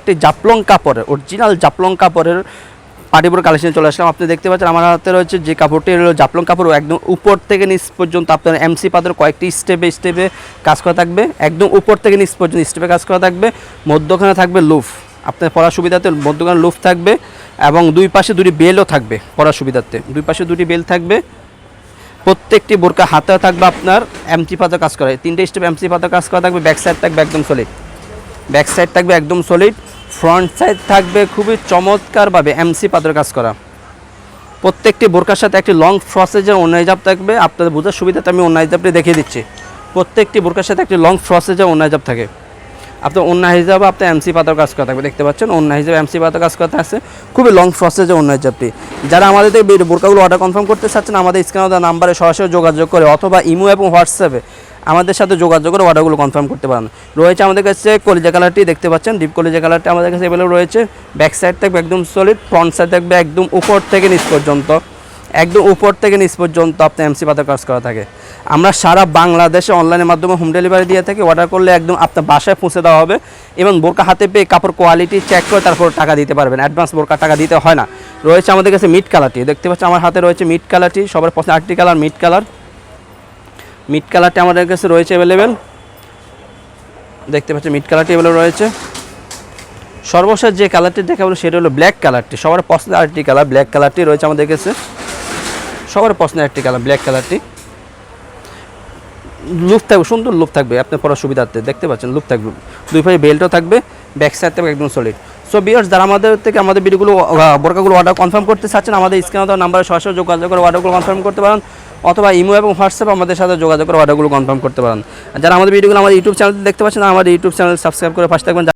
একটি জাপলং কাপড়ের অরিজিনাল জাপলং কাপড়ের পাটিপুর কালেকশন চলে আসলাম। আপনি দেখতে পাচ্ছেন আমার হাতে রয়েছে যে কাপড়টি হলো জাপলং কাপড় একদম উপর থেকে নিচ পর্যন্ত আপনার এমসি পাতের কয়েকটি স্টেপে স্টেপে কাজ করা থাকবে। একদম উপর থেকে নিচ পর্যন্ত স্টেপে কাজ করা থাকবে। মধ্যখানে থাকবে লুফ আপনার পড়ার সুবিধাতে মধ্যখানে লুফ থাকবে এবং দুই পাশে দুটি বেলও থাকবে পড়ার সুবিধার্থে দুই পাশে দুটি বেল থাকবে। প্রত্যেকটি বোরকা হাতে থাকবে আপনার এমসি পাতা কাজ করা। তিনটে স্টেপ এমসি পাতা কাজ করা থাকবে ব্যাক সাইড থাকবে, একদম সলিড ব্যাক সাইড থাকবে একদম সলিড ফ্রন্ট সাইড থাকবে খুবই চমৎকারভাবে এমসি পাথর কাজ করা। প্রত্যেকটি বোরকার সাথে একটি লং ফ্রসেজের অন্য হিজাব থাকবে, আপনাদের বোঝার সুবিধাতে আমি অন্য হিজাবটি দেখিয়ে দিচ্ছি। প্রত্যেকটি বোরকার সাথে একটি লং ফ্রসেজের অন্য হিজাব থাকে। আপনার অন্য হিসাবে আপনার এমসি পাতার কাজ করা থাকবে, দেখতে পাচ্ছেন? অন্য হিসাবে এমসি পাতার কাজ করতে আছে খুবই লং প্রসেসে অন্য হিসাবটি যারা আমাদের বোরকাগুলো অর্ডার কনফার্ম করতে চাচ্ছেন, আমাদের স্ক্যান দেওয়া নাম্বারে সরাসরি যোগাযোগ করে, অথবা ইমো এবং হোয়াটসঅ্যাপে আমাদের সাথে যোগাযোগ করে অর্ডারগুলো কনফার্ম করতে পারেন। রয়েছে আমাদের কাছে কলিজা কালারটি দেখতে পাচ্ছেন। ডিপ কলিজা কালারটি আমাদের কাছে এভেলেবল রয়েছে। ব্যাক সাইড থাকবে একদম সলিড ফ্রন্ট সাইড থাকবে একদম উপর থেকে নিচ পর্যন্ত। একদম উপর থেকে নিচ পর্যন্ত আপনার এমসি পাতার কাজ করা থাকে। আমরা সারা বাংলাদেশে অনলাইনের মাধ্যমে হোম ডেলিভারি দিয়ে থাকি। অর্ডার করলে একদম আপনার বাসায় পৌঁছে দেওয়া হবে এবং বোরকা হাতে পেয়ে কাপড় কোয়ালিটি চেক করে তারপর টাকা দিতে পারবেন। অ্যাডভান্স বোরকা টাকা দিতে হয় না। রয়েছে আমাদের কাছে মিট কালারটি দেখতে পাচ্ছি আমার হাতে রয়েছে মিট কালারটি সবার পছন্দ আটটি কালার মিট কালার মিট কালারটি আমাদের কাছে রয়েছে অ্যাভেলেবেল দেখতে পাচ্ছি মিট কালারটি অ্যাভেলেবেল রয়েছে। সর্বশেষ যে কালারটি দেখাবো সেটা হলো ব্ল্যাক কালারটি। সবার পছন্দের আরেকটি কালার ব্ল্যাক কালারটি রয়েছে আমাদের কাছে। সবার পছন্দের একটি কালার ব্ল্যাক কালারটি। লুপ থাকবে, সুন্দর লুপ থাকবে। আপনার পড়ার সুবিধার্থে। দেখতে পাচ্ছেন লুপ থাকবে। দুই পাশে বেল্টও থাকবে ব্যাক সাইড থাকবে একদম সলিড সো বিয়ার্স যারা আমাদের থেকে আমাদের ভিডিওগুলো বোরকাগুলো অর্ডার কনফার্ম করতে চাচ্ছেন, আমাদের স্ক্রিনে দেওয়া নাম্বারে সরাসরি যোগাযোগ করে অর্ডারগুলো কনফার্ম করতে পারেন, অথবা ইমো এবং হোয়াটসঅ্যাপ আমাদের সাথে যোগাযোগ করে অর্ডারগুলো কনফার্ম করতে পারেন। যারা আমাদের ভিডিওগুলো আমাদের ইউটিউব চ্যানেল দেখতে পাচ্ছেন আমাদের ইউটিউব চ্যানেল সাবস্ক্রাইব করে ফার্স্ট থাকবেন।